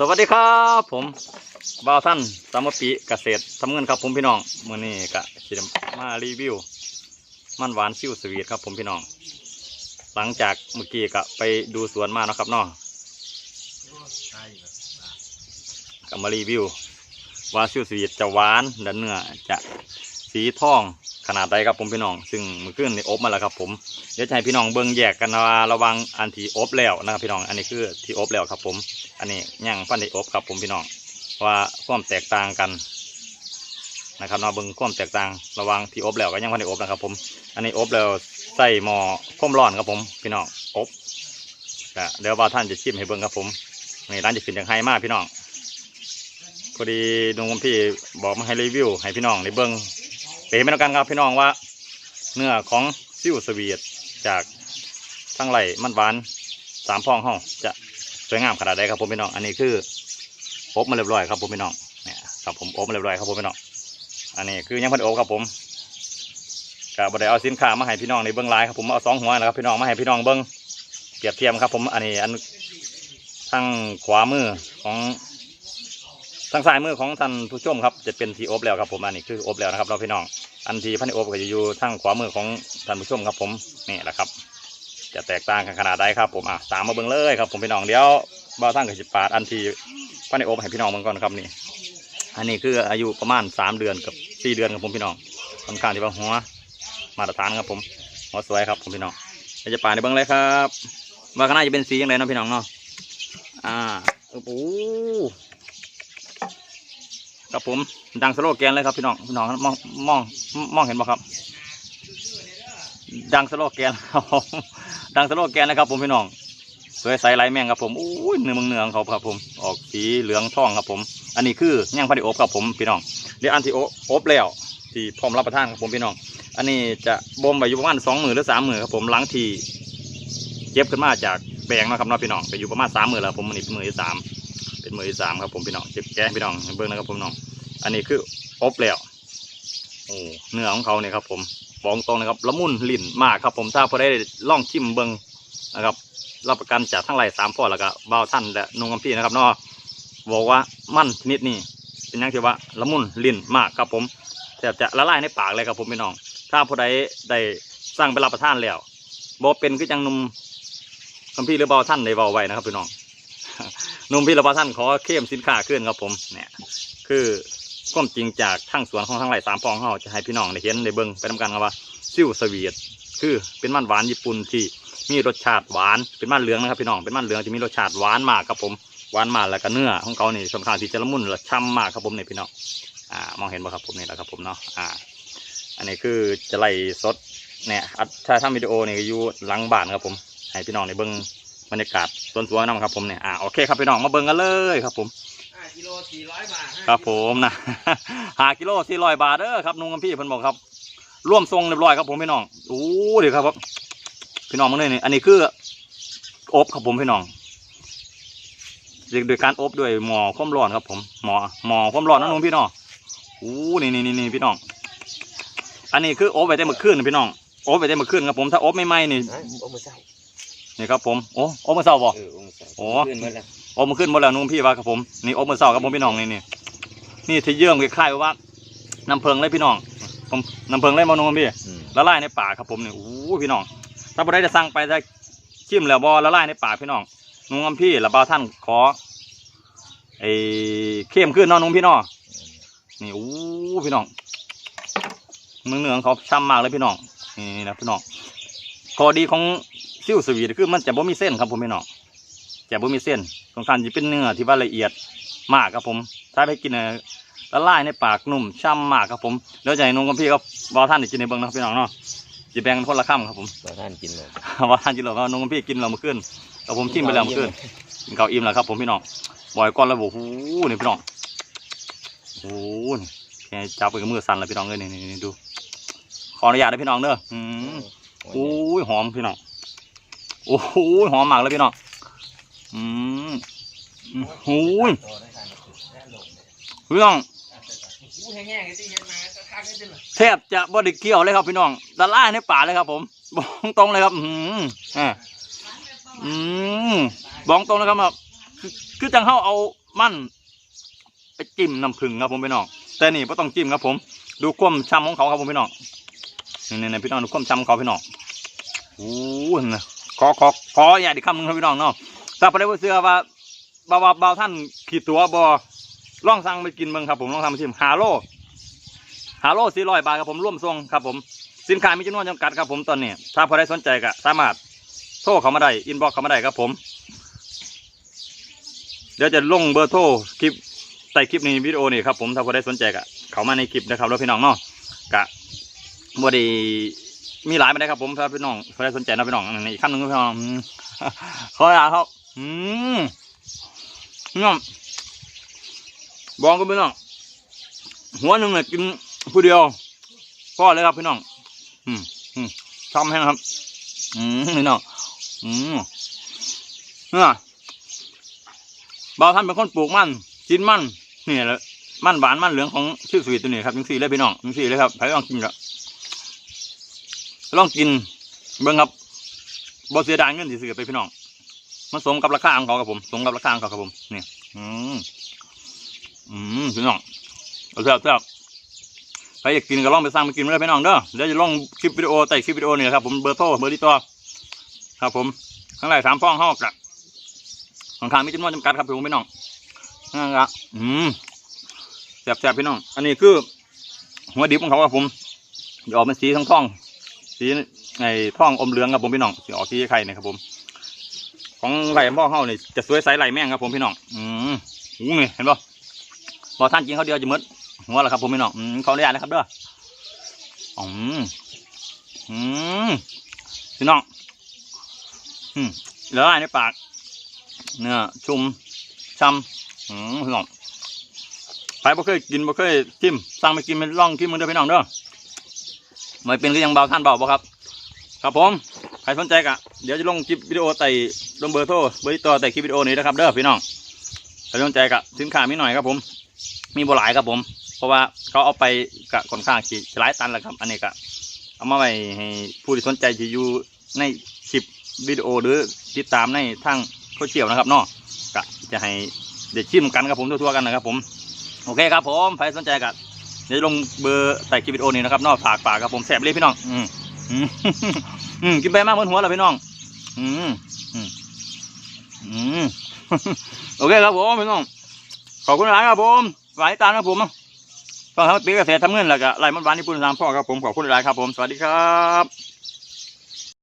สวัสดีครับผมบ่าวท่านสามปีเกษตรทำเงินครับผมพี่น้องมื่อนี้ก็สิได้มารีวิว มันหวานซิ่วสวีทครับผมพี่น้อง หลังจากเมื่อกี้ก็ไปดูสวนมาเนาะครับเนาะก็มารีวิวว่าซิ่วสวีทจะหวานและเนื้อจะ สีทองขนาดใดครับผมพี่น้อง ซึ่งมือคืนนี่อบมาแล้วครับผมเดี๋ยวจะให้พี่น้องเบิ่งแยกกันว่าระวังอันที่อบแล้วนะครับพี่น้องอันนี้คือที่อบแล้วครับผม อันนี้ย่างฟันได้อบครับผมพี่น้องว่าความแตกต่างกันนะครับเนาเบิ่งความแตกต่างระว่างที่อบแล้วกับย่างฟันได้อบนะครับผม อันนี้อบแล้วใส่หม้อความร้อนครับผมพี่น้องอบเดี๋ยวว่าท่านจะชิมให้เบิ่งครับผมนี่ร้านจะขึ้นจากไฮมากพี่น้องพอดีนุ่งพี่บอกมาให้รีวิวให้พี่น้องได้เบิ่ง เป๋ไม่ต้องกันครับพี่น้องว่า เนื้อของซิวสวีทจากทั้งไหลมันหวานสามพองห้องจะสวยงามขนาดใดครับผมพี่น้อง อันนี้คืออบมาเรียบร้อยครับผมพี่น้องเนี่ยครับผมอบมาเรียบร้อยครับผมพี่น้อง อันนี้คือยังพันอบครับผมกับบได้เอาสินค้ามาให้พี่น้องในเบื้องไลายครับผมเอาสองหัวนะครับพี่น้องมาให้พี่น้องเบื้องเปรียบเทียมครับผมอันนี้อันทางขวามือของทางซ้ายมือของท่านผู้ชมครับ จะเป็นทีอบแล้วครับผมอันนี้คืออบแล้วนะครับเราพี่น้อง อันที่พันอบก็จะอยู่ทางขวามือของท่านผู้ชมครับผมนี่แหละครับ จะแตกต่างกันขนาดใดครับผมอะตามมาเบิ่งเลยครับผมพี่น้องเดี๋ยวบ่าวทั้งกับสิบปาดอันที่พันในอบให้พี่น้องเบิ่งก่อนครับนี่อันนี้คืออายุประมาณสามเดือนกับสี่เดือนครับผมพี่น้องค่อนข้างที่ว่าหัวมาตรฐานครับผมหัวสวยครับผมพี่น้องเดี๋ยวจะปาดในเบิ่งเลยครับว่าข้างหน้าจะเป็นสีอย่างไรนะพี่น้องเนาะอ่าโอ้โห ครับผมดังสโลแกนเลยครับพี่น้องพี่น้องมองมองมองเห็นบ่ครับ ดังสโลแกนครับดังสโลแกนนะครับผมพี่น้องสวยใสไหลแมงครับผมอุ้ยเนื้อมืองเนืองเขาครับผมออกสีเหลืองทองครับผม อันนี้คือย่างพันธุ์อบครับผมพี่น้องเดี๋ยวอันที่อบอบแล้วที่พร้อมรับประทานครับผมพี่น้อง อันนี้จะบ่มไปอยู่ประมาณสองหมื่นหรือสามหมื่นครับผมหลังที่เก็บขึ้นมาจากแปลงนะครับเนาะพี่น้องไปอยู่ประมาณสามหมื่นแล้วผมมันนี่เป็นมือที่สามเป็นมือที่สามครับผมพี่น้องเก็บแก้พี่น้องเบิ้งนะครับผมน้อง อันนี้คืออบแล้วโอ้เนื้อของเขาเนี่ยครับ ผมบอกตรงนะครับละมุนลิ่นมากครับ ผมถ้าพอได้ล่องชิมเบิงนะครับรับประกันจากทั้งหลายสามพ่อแล้วก็บ่าวท่านและนุ่งกำพี่นะครับเนาะบอกว่ามั่นชนิดนี้เป็นยังที่ว่าละมุนลิ่นมากครับผมแทบจะละลายในปากเลยครับผมพี่น้อง ถ้าพอได้ได้สร้างไปรับประทานแล้วบอกเป็นคือจังนุ่มกำพี่หรือบ่าวท่านได้เบาไว้นะครับพี่น้องนุ่มพี่หรือบ่าวท่านขอเข้มสินค้าขึ้นครับผมเนี่ยคือ ความจริงจากทั้งสวนของทั้งไหลสามพองเขาจะให้พี่น้องได้เห็นได้เบิ่งไปทำกันครับว่าซิ่วสวีทคือเป็นมันหวานญี่ปุ่นที่มีรสชาติหวานเป็นมันเหลืองนะครับพี่น้องเป็นมันเหลืองที่มีรสชาติหวานมากครับผมหวานมากแล้วก็เนื้อของเขานี่ค่อนข้างที่จะละมุนละช่ำมากครับผมนี่พี่น้องอ่ามองเห็นบ่ครับผมนี่แหละครับผมเนาะอ่า อันนี้คือจะไล่สดเนี่ยอัดถ้าทำวิดีโอนี่อยู่หลังบ้านครับผมให้พี่น้องได้เบิ่งบรรยากาศต้นสวนนำครับผมเนี่ยอ่าโอเคครับพี่น้องมาเบิ่งกันเลยครับผม กิโลสี่ร้อยบาทห้าครับผมนะหากิโลสี่ร้อยบาทเด้อครับนุ่งกับพี่เพิ่นบอกครับ ร่วมทรงเรียบร้อยครับผมพี่น้องโอ้เดี๋ยวครับผมพี่น้องมึงนี่นี่อันนี้คืออบครับผมพี่น้องโดยการอบด้วยหม้อความร้อนครับ ผมหม้อหม้อความร้อนนะนุ่งพี่น้องโอ้นี่นี่นี่นี่พี่น้อง อันนี้คืออบไปได้เมื่อคืนนะพี่น้องอบไปได้เมื่อคืนครับผมถ้าอบไม่ไหม้นี่ฮะโอ้มือเศร้านี่ครับผมโอ้อบเมื่อเช้าบ่เออโอ้มือเศร้าโอ้ขึ้นมาแล้ว อบมาขึ้นหมดแล้วนุ่งพี่ว่าครับผมนี่อบมือเสาครับผมพี่น้องนี่นี่นี่ที่เยื่อมคล้ายๆว่าน้ำเพิงเลยพี่น้องผมน้ำเพิงเลยมานุ่งพี่อืมละลายในปากครับผมนี่โอ้โหพี่น้อง ถ้าบ่ได้จะสั่งไปจะชิมแล้วบอละลายในปากพี่น้องนุ่งพี่และบ่าวท่านขอไอ้เข้มขึ้นเนาะนุ่งพี่น้องนี่โอ้โหพี่น้องเนื้อเนื้อของเขาช่ำมากเลยพี่น้องนี่นะพี่น้องข้อดีของซิ่วสวีทคือมันจะบ่มีเส้นครับผมพี่น้อง จะบ่มีเส้นค่อนข้างจะเป็นเนื้อที่ว่าละเอียดมากครับผม ถ้าไปกินเอ่อละลายในปากนุ่มช่ำมากครับผมเดี๋ยวจะให้นุ่งกับพี่ครับบอท่านได้กินในเบิ้งนะครับพี่น้องเนาะจะแบ่งกันคนละคำครับผมบ่ท่านกินเลยบอท่านกินหรอกครับนุ่งกับพี่กินเราเมื่อคืนกับผมชิมไปแล้วเมื่อคืนกินข้าวอิ่มแล้วครับผมพี่น้องบ่อยก้อนแล้วบอกโอ้โหนี่พี่น้องโอ้โหนี่แค่จับไปกับมือสั่นแล้วพี่น้องเลยนี่นี่นี่ดูขออนุญาตนะพี่น้องเด้ออืมโอ้ยหอมพี่น้องโอ้โหหอมมากเลยพี่น้อง อืมอืมโอ้ยพี่น้องแห้งๆที่เห็นมาจะทักได้จังเลยแทบจะบดิเกี่ยวเลยครับพี่น้องละลาในป่าเลยครับผมบอกตรงเลยครับ อืมอ่าอืมบอกตรงเลยครับคือจังเข้าเอามันไปจิ้มน้ำผึ้งครับผมพี่น้องแต่นี่ไม่ต้องจิ้มครับผม ดูความช้ำของเขาครับผมพี่น้องนี่นี่ๆพี่น้องดูความช้ำของเขาพี่น้องโอ้โหนะขอขอขออย่าดิคำหนึงครับพี่น้องเนาะ ถ้าพอได้ว่าเสื้อว่าบ่าวบ่าวท่านขีดตัวบอล่องสั่งไปกินเบิ่งครับผมลองสั่งไปชิมฮาโลฮาโลสี่ร้อยบาทครับผมร่วมทรงครับผมสินค้ามีจำนวนจำกัดครับผมตอนนี้ ถ้าพอได้สนใจก็สามารถโทรเข้ามาได้อินบ็อกเข้ามาได้ครับผม เดี๋ยวจะลงเบอร์โทรคลิปใต้คลิปนี้วิดีโอนี่ครับผมถ้าพอได้สนใจก็เข้ามาในคลิปนะครับแล้วพี่น้องเนาะกะบ่ได้มีหลายไปได้ครับผมถ้าพี่น้องพอได้สนใจนะพี่น้องอีกขั้นหนึ่งพี่น้องขอลาครับ อืมน้องบอกกันพี่น้อง หัวหนึ่งเนี่ยกินผู้เดียวพ่อเลยครับพี่น้อง อืมอืมทำให้ครับ อืมพี่น้อง อืมเนี่ยบ่าวท่านเป็นคนปลูกมันกินมันนี่แหละมันหวานมันเหลืองของชื่อสวีทตัวนี้ครับจังสี่เลยพี่น้องจังสี่เลยครับใครลองกินก็ลองกินเบิ่งครับบ่เสียดายเงินที่ซื้อไปพี่น้อง มันสมกับราคาของเขาครับผมสมกับราคาของเขาครับผมนี่อืมอืมพี่น้องเอาแซ่บแซ่บใครอยากกินก็ลองไปสั่งไปกินมาเลยพี่น้องเด้อเดี๋ยวจะลงคลิปวิดีโอใต้คลิปวิดีโอนี่ครับผมเบอร์โทรเบอร์ที่ตัวครับผมข้างในสามฟองห้อกะของข้างมีจำนวนจำกัดครับผมพี่น้องนั่นละอืมแซ่บๆพี่น้อง อันนี้คือหัวดิบของเขาครับผมจะออกเป็นสีทองทองๆสีไอ้ทองอมเหลืองครับผมพี่น้องสีออกสีไข่เนี่ยครับผม ของไหล่พ่อเขาเนี่ยจะสวยใสไหลแม่งครับผมพี่น้องอืมอู้นี่เห็นป่ะบอท่านกินเขาเดียวจะมดหัวแล้วครับผมพี่น้องอืมขออนุญาตนะครับเด้ออืมอืมพี่น้องอืมเหลืออะไรในปากเนื้อชุ่มช่ำอืมพี่น้องใครบ่เคยกินบ่เคยจิ้มสั่งไปกินเป็นลองกินมึงเด้อพี่น้องเด้อไม่เป็นก็ยังเบาท่านเบาบ่ครับ ครับผม ครสนใจกะเดี๋ยวจะลงคลิปวิดีโอใส่ลงเบอร์โทรเบอร์ติดต่อใส่คลิปวิดีโอนี้นะครับเด้อพี่น้องใครสนใจกะสินค้ามีหน่อยครับผม มีบ่หลายครับผม เพราะว่าเขาเอาไปกะค่อนข้างที่หลายตันแล้วครับ อันนี้ก็เอามาไว้ให้ผู้ที่สนใจที่อยู่ในคลิปวิดีโอหรือติดตามในทางโซเชียลนะครับเนาะก็จะให้เดี๋ยวชิมกันครับผมทั่วๆกันนะครับผมโอเคครับผมใครสนใจก็เดี๋ยวลงเบอร์ใต้คลิปวิดีโอนี้นะครับเนาะฝากฝากครับผมแสบเลยพี่น้อง อืม อืมกินไปมากเหมือนหัวแล้วพี่น้อง อืมอืมอืมโอเคครับผมพี่น้อง ขอบคุณหลายครับผมหลายตามครับผมฟังทั้งปีเกษตรทำเงินแล้วก็ไล่มันหวานญี่ปุ่นสามพ่อครับผมขอบคุณหลายครับผมสวัสดีครับ